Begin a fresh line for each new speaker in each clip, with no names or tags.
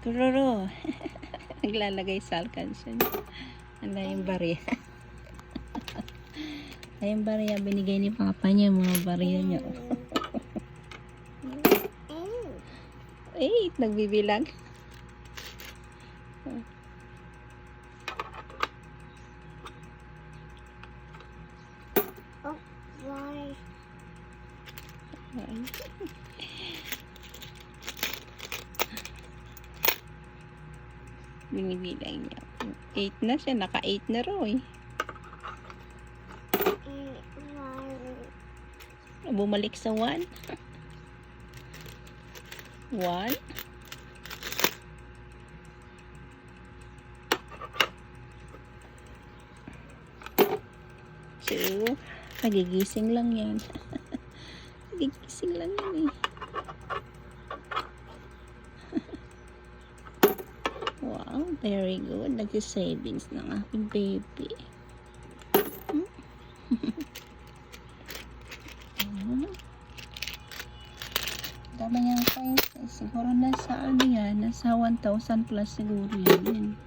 Kuroro. Naglalagay sa alkansya niya. Ang yung barya. Ay, yung barya, binigay ni Papa niya, yung mga barya niya. Eh, nagbibilang.
Oh, why?
Binibilang niya. 8 na siya. Naka 8 na raw eh. Bumalik sa 1. 1. Two. Nagigising lang yan. Nagigising lang yan eh. Wow, very good. Nag-savings ng aking baby. Hmm? Hmm. Niyang coins. eh. Siguro nasa ano yan, nasa 1,000 plus siguro yan.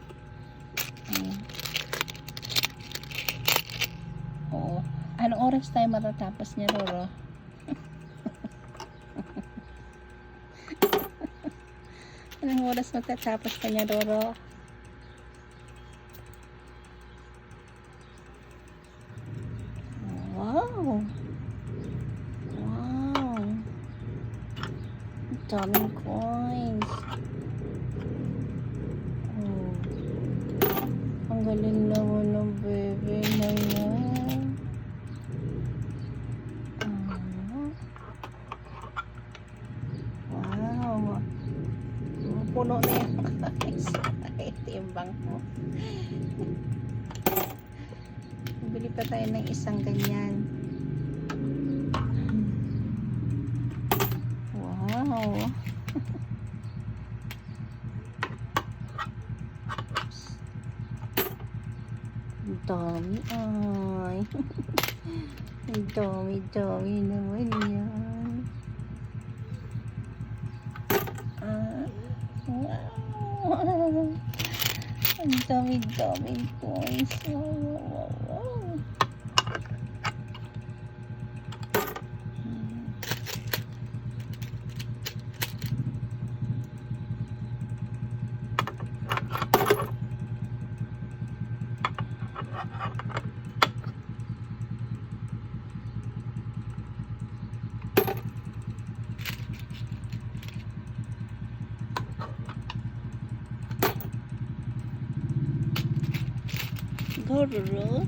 Ayan. Oo. Anong oras tayo matatapos niya, Roro? Anong oras matatapos ka niya, Roro? Wow! Wow! Daming coins. Oh. Ang galing naman ng baby na yan. Ah. Wow. Puno na yan. Ito yung bangko. Bili pa tayo ng isang ganyan. Wow. Ang dami ay. Ang dami, dami naman yan. Ah, wow. Ang dami, dami coins. Wow, wow, wow, wow. Hmm. Gororo.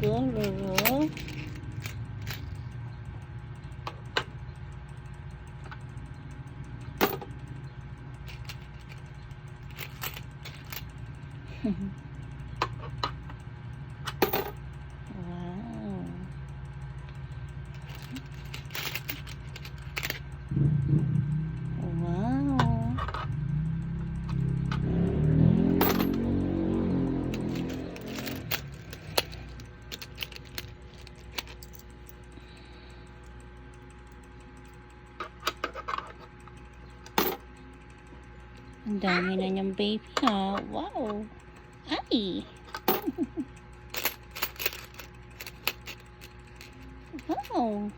Gororo. wow. Ang dami na niyang baby ha. Wow. Ay. wow.